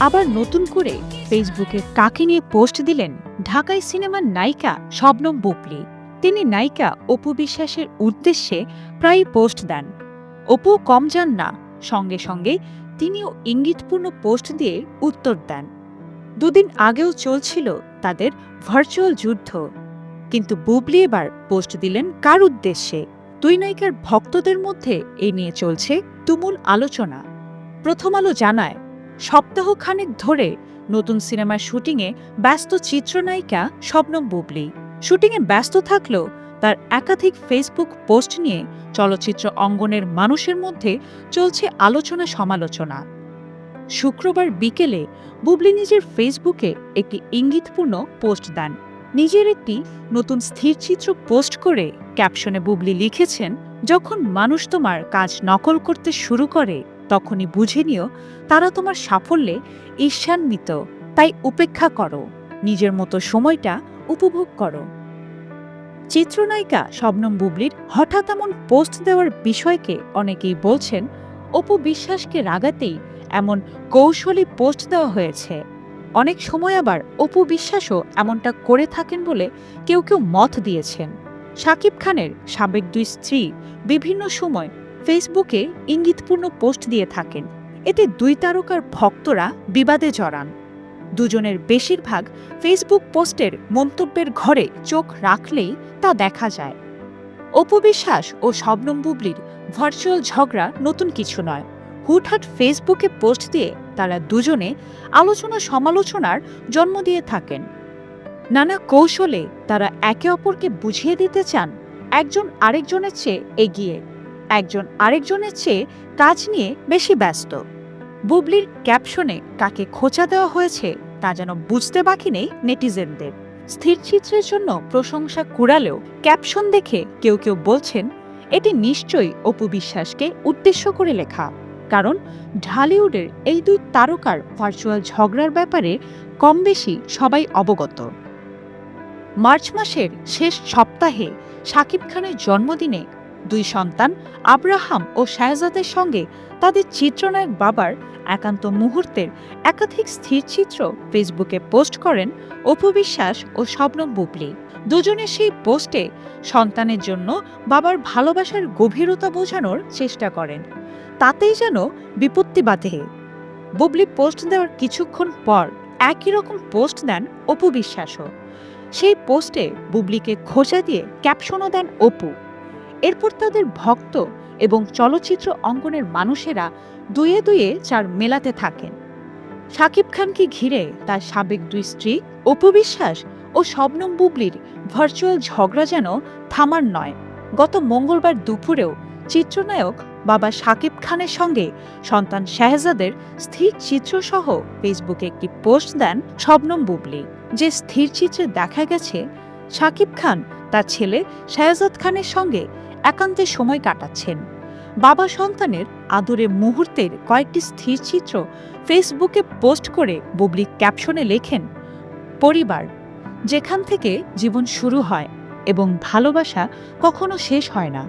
আবার নতুন করে ফেসবুকে কাকে নিয়ে পোস্ট দিলেন ঢাকায় সিনেমার নায়িকা শবনম বুবলি। তিনি নায়িকা অপু বিশ্বাসের উদ্দেশ্যে প্রায়ই পোস্ট দেন। অপু কম যান না, সঙ্গে সঙ্গে তিনিও ইঙ্গিতপূর্ণ পোস্ট দিয়ে উত্তর দেন। দুদিন আগেও চলছিল তাদের ভার্চুয়াল যুদ্ধ। কিন্তু বুবলি এবার পোস্ট দিলেন কার উদ্দেশ্যে? দুই নায়িকার ভক্তদের মধ্যে এ নিয়ে চলছে তুমুল আলোচনা। প্রথম আলো জানায় সপ্তাহখানেক ধরে নতুন সিনেমার শুটিংয়ে ব্যস্ত চিত্রনায়িকা শবনম বুবলি। শুটিংয়ে ব্যস্ত থাকলেও তার একাধিক ফেসবুক পোস্ট নিয়ে চলচ্চিত্র অঙ্গনের মানুষের মধ্যে চলছে আলোচনা সমালোচনা। শুক্রবার বিকেলে বুবলি নিজের ফেসবুকে একটি ইঙ্গিতপূর্ণ পোস্ট দেন। নিজের একটি নতুন স্থিরচিত্র পোস্ট করে ক্যাপশনে বুবলি লিখেছেন, যখন মানুষ তোমার কাজ নকল করতে শুরু করে তখনই বুঝে নিও, তারা তোমার সাফল্যে ঈর্ষান্বিত। তাই উপেক্ষা করো, নিজের মতো সময়টা উপভোগ করো। চিত্রনায়িকা শবনম বুবলির হঠাৎ এমন পোস্ট দেওয়ার বিষয়কে অনেকেই বলছেন, অপু বিশ্বাসকে রাগাতেই এমন কৌশলী পোস্ট দেওয়া হয়েছে। অনেক সময় আবার অপু বিশ্বাসও এমনটা করে থাকেন বলে কেউ কেউ মত দিয়েছেন। শাকিব খানের সাবেক দুই স্ত্রী বিভিন্ন সময় ফেসবুকে ইঙ্গিতপূর্ণ পোস্ট দিয়ে থাকেন। এতে দুই তারকার ভক্তরা বিবাদে জড়ান। দুজনের বেশিরভাগ ফেসবুক পোস্টের মন্তব্যের ঘরে চোখ রাখলেই তা দেখা যায়। অপবিশ্বাস ও শবনম বুবলির ভার্চুয়াল ঝগড়া নতুন কিছু নয়। হুটহাট ফেসবুকে পোস্ট দিয়ে তারা দুজনে আলোচনা সমালোচনার জন্ম দিয়ে থাকেন। নানা কৌশলে তারা একে অপরকে বুঝিয়ে দিতে চান, একজন আরেকজনের চেয়ে এগিয়ে। একজন আরেকজনের চেয়ে কাজ নিয়ে বেশি ব্যস্ত। বুবলির ক্যাপশনে কাকে খোঁচা দেওয়া হয়েছে তা যেন বুঝতে বাকি নেই নেটিজেনদের। স্থিরচিত্রের জন্য প্রশংসা কুড়ালেও ক্যাপশন দেখে কেউ কেউ বলছেন, এটি নিশ্চয়ই অপু বিশ্বাসকে উদ্দেশ্য করে লেখা। কারণ ঢালিউডের এই দুই তারকার ভার্চুয়াল ঝগড়ার ব্যাপারে কম বেশি সবাই অবগত। মার্চ মাসের শেষ সপ্তাহে শাকিব খানের জন্মদিনে দুই সন্তান, আব্রাহাম ও শাহজাদের সঙ্গে তাদের চিত্রনায়ক বাবার একান্ত মুহূর্তের একাধিক স্থিরচিত্র ফেসবুকে পোস্ট করেন অপু বিশ্বাস ও শবনম বুবলি। দুজনের সেই পোস্টে সন্তানের জন্য বাবার ভালোবাসার গভীরতা বোঝানোর চেষ্টা করেন। তাতেই যেন বিপত্তি বাধে। বুবলি পোস্ট দেওয়ার কিছুক্ষণ পর একই রকম পোস্ট দেন অপু বিশ্বাসও। সেই পোস্টে বুবলিকে খোঁজা দিয়ে ক্যাপশনও দেন অপু। এরপর তাদের ভক্ত এবং চলচ্চিত্র অঙ্গনের মানুষেরা দুয়ে দুয়ে চার মেলাতে থাকেন। শাকিব খানকে ঘিরে তার সাবেক দুই স্ত্রী, অপু বিশ্বাস ও শবনম বুবলির ভার্চুয়াল ঝগড়া যেন থামার নয়। গত মঙ্গলবার দুপুরেও চিত্রনায়ক বাবা শাকিব খানের সঙ্গে সন্তান শাহজাদের স্থির চিত্রসহ ফেসবুকে একটি পোস্ট দেন শবনম বুবলি। যে স্থির চিত্রে দেখা গেছে শাকিব খান তার ছেলে শাহজাদ খানের সঙ্গে একান্তে সময় কাটাচ্ছেন। বাবা সন্তানের আদরে মুহূর্তের কয়েকটি স্থির চিত্র ফেসবুকে পোস্ট করে বুবলি ক্যাপশনে লেখেন, পরিবার, যেখান থেকে জীবন শুরু হয় এবং ভালোবাসা কখনো শেষ হয় না।